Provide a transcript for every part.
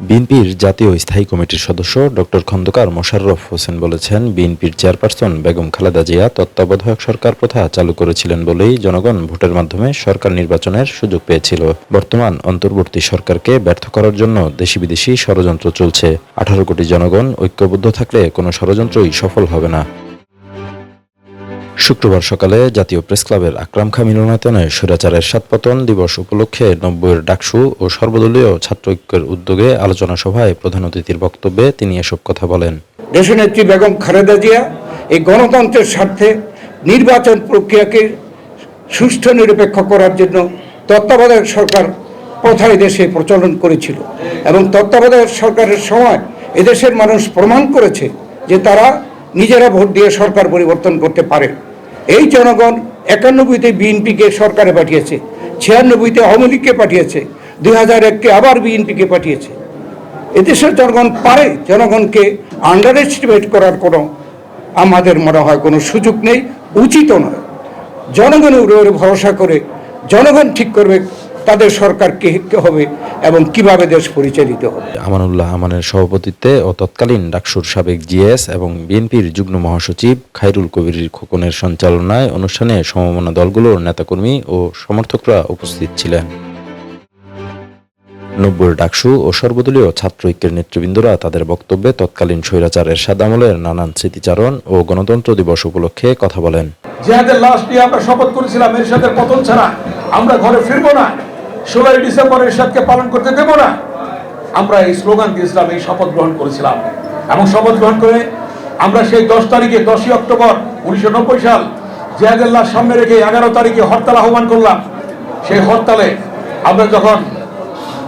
বিএনপির জাতীয় স্থায়ী কমিটির সদস্য ডক্টর খন্দকার মোশাররফ হোসেন বলেছেন, বিএনপির চেয়ারপারসন বেগম খালেদা জিয়া তত্ত্বাবধায়ক সরকার প্রথা চালু করেছিলেন বলেই জনগণ ভোটের মাধ্যমে সরকার নির্বাচনের সুযোগ পেয়েছিল। বর্তমান অন্তর্বর্তী সরকারকে ব্যর্থ করার জন্য দেশি বিদেশি ষড়যন্ত্র চলছে। আঠারো কোটি জনগণ ঐক্যবদ্ধ থাকলে কোনো ষড়যন্ত্রই সফল হবে না। শুক্রবার সকালে জাতীয় প্রেসক্লাবের আকরাম খা মিলনায়তনে স্বৈরাচারের সাতপতন দিবস উপলক্ষে নব্বইয়ের ডাকসু ও সর্বদলীয় ছাত্র ঐক্যের উদ্যোগে আলোচনা সভায় প্রধান অতিথির বক্তব্যে তিনি এসব কথা বলেন। দেশনেত্রী বেগম খালেদা জিয়া এই গণতন্ত্রের স্বার্থে নির্বাচন প্রক্রিয়াকে সুষ্ঠু নিরপেক্ষ করার জন্য তত্ত্বাবধায়ক সরকার প্রথায় দেশে প্রচলন করেছিল এবং তত্ত্বাবধায়ক সরকারের সময় এদেশের মানুষ প্রমাণ করেছে যে তারা নিজেরা ভোট দিয়ে সরকার পরিবর্তন করতে পারে। এই জনগণ একানব্বইতে বিএনপিকে সরকারে পাঠিয়েছে, ছিয়ানব্বইতে আওয়ামী লীগকে পাঠিয়েছে দুই হাজার এককে আবার বিএনপিকে পাঠিয়েছে। এদেশের জনগণ পারে, জনগণকে আন্ডার এস্টিমেট করার কোনো আমাদের মনে হয় কোনো সুযোগ নেই উচিত নয়। জনগণের উপরে ভরসা করে, জনগণ ঠিক করবে তাদের সরকার কে কে হবে এবং কীভাবে দেশ পরিচালিত হবে? আমানুল্লাহ আমানের সভাপতিত্বে ও তৎকালীন ডাকসুর সাবেক জিএস এবং বিএনপির যুগ্ম মহাসচিব খায়রুল কবির খোকনের সঞ্চালনায় অনুষ্ঠানে সমমনা দলগুলোর নেতাকর্মী ও সমর্থকরা উপস্থিত ছিলেন। নব্বই ডাকসু ও সর্বদলীয় ছাত্র ঐক্যের নেতৃবৃন্দরা তাদের বক্তব্যে তৎকালীন স্বৈরাচার এরশাদ আমলের নানান স্মৃতিচারণ ও গণতন্ত্র দিবস উপলক্ষে কথা বলেন। জিহাদের লাশ নিয়ে আমরা শপথ করেছিলাম এরশাদের পতন ছাড়া আমরা ঘরে ফিরবো না। ষোলোই ডিসেম্বর এরশাদকে পালন করতে দেবো না। আমরা এই স্লোগান দিয়েছিলাম এই শপথ গ্রহণ করেছিলাম। এবং শপথ গ্রহণ করে আমরা সেই দশ তারিখে, দশই অক্টোবর উনিশশো নব্বই সাল জিহাদের লাশ সামনে রেখে এগারো তারিখে হরতাল আহ্বান করলাম। সেই হরতালে আমরা যখন,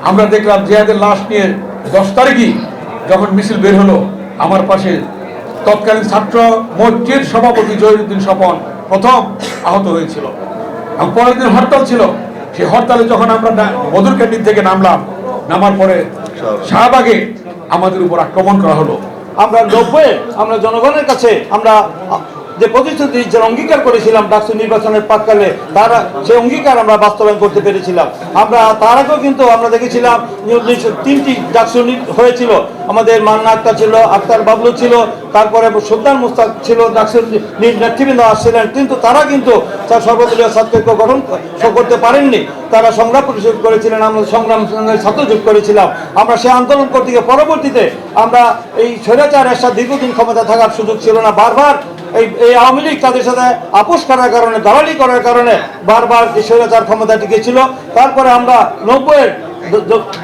আমরা দেখলাম জিহাদের লাশ নিয়ে দশ তারিখই যখন মিছিল বের হলো, আমার পাশে তৎকালীন ছাত্র মোর্চির সভাপতি জহিরুদ্দিন স্বপন প্রথম আহত হয়েছিল। এবং পরের দিন হরতাল ছিল। সেই হরতালে যখন আমরা মধুর ক্যান্টিন থেকে নামলাম, নামার পরে শাহবাগে আমাদের উপর আক্রমণ করা হলো। আমরা নব্বই আমরা জনগণের কাছে আমরা যে প্রতিশ্রুতি যে অঙ্গীকার করেছিলাম ডাকসু নির্বাচনের প্রাককালে, তার সে অঙ্গীকার আমরা বাস্তবায়ন করতে পেরেছিলাম। আমরা তার আগেও কিন্তু আমরা দেখেছিলাম তিনটি ডাকসু হয়েছিল। আমাদের মান্না আক্তার ছিল, আক্তার বাবলু ছিল, তারপরে সুলতান মুস্তাক ছিল ডাকসুর নি- নেতৃবৃন্দ আসছিলেন। কিন্তু তারা কিন্তু তার সর্বদলীয় ছাত্রকে গঠন করতে পারেননি। তারা সংগ্রাম পরিষদ করেছিলেন, আমরা সংগ্রাম সংগ্রামে ছাত্রযোগ করেছিলাম। আমরা সেই আন্দোলন করতে গিয়ে পরবর্তীতে আমরা এই স্বৈরাচার এরশাদ দীর্ঘদিন ক্ষমতা থাকার সুযোগ ছিল না। বারবার এই এই আওয়ামী লীগ তাদের সাথে আপোষ করার কারণে দালালি করার কারণে বারবার স্বৈরাচার ক্ষমতা টিকেছিল। তারপরে আমরা নব্বইয়ের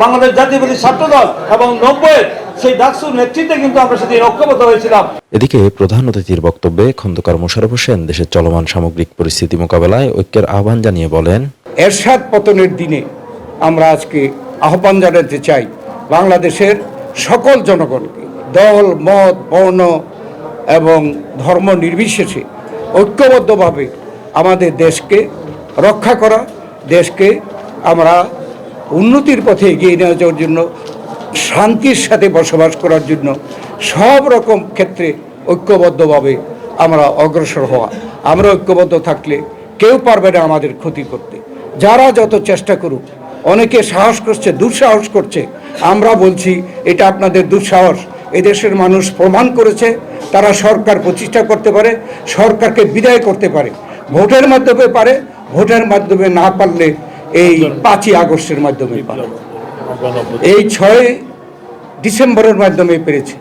বাংলাদেশ জাতীয়বাদী ছাত্রদল এবং নব্বইয়ের সেই ডাকসুর নেতৃত্বে কিন্তু আমরা সেদিন ঐক্যবদ্ধ হয়েছিলাম। এদিকে প্রধান অতিথির বক্তব্যে খন্দকার মোশারফ হোসেন দেশের চলমান সামগ্রিক পরিস্থিতি মোকাবেলায় ঐক্যের আহ্বান জানিয়ে বলেন এরশাদ পতনের দিনে আমরা আজকে আহ্বান জানাতে চাই বাংলাদেশের সকল জনগণকে দল মত বর্ণ এবং ধর্ম নির্বিশেষে ঐক্যবদ্ধভাবে আমাদের দেশকে রক্ষা করা, দেশকে আমরা উন্নতির পথে এগিয়ে নিয়ে যাওয়ার জন্য, শান্তির সাথে বসবাস করার জন্য সব রকম ক্ষেত্রে ঐক্যবদ্ধভাবে আমরা অগ্রসর হওয়া। আমরা ঐক্যবদ্ধ থাকলে কেউ পারবে না আমাদের ক্ষতি করতে। যারা যত চেষ্টা করুক, অনেকে সাহস করছে, দুঃসাহস করছে। আমরা বলছি, এটা আপনাদের দুঃসাহস। এদেশের মানুষ প্রমাণ করেছে, তারা সরকার প্রতিষ্ঠা করতে পারে, সরকারকে বিদায় করতে পারে। ভোটের মাধ্যমে পারে, ভোটের মাধ্যমে না পারলে এই পাঁচই আগস্টের মাধ্যমে পারে এই ছয় ডিসেম্বরের মাধ্যমে পেরেছে।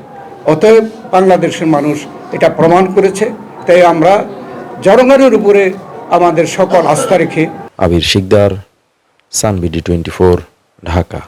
অতএব বাংলাদেশের মানুষ এটা প্রমাণ করেছে। তাই আমরা জনগণের উপরে আমাদের সকল আস্থা রেখে আবির শিকদার, সানবিডি টোয়েন্টি ফোর ঢাকা।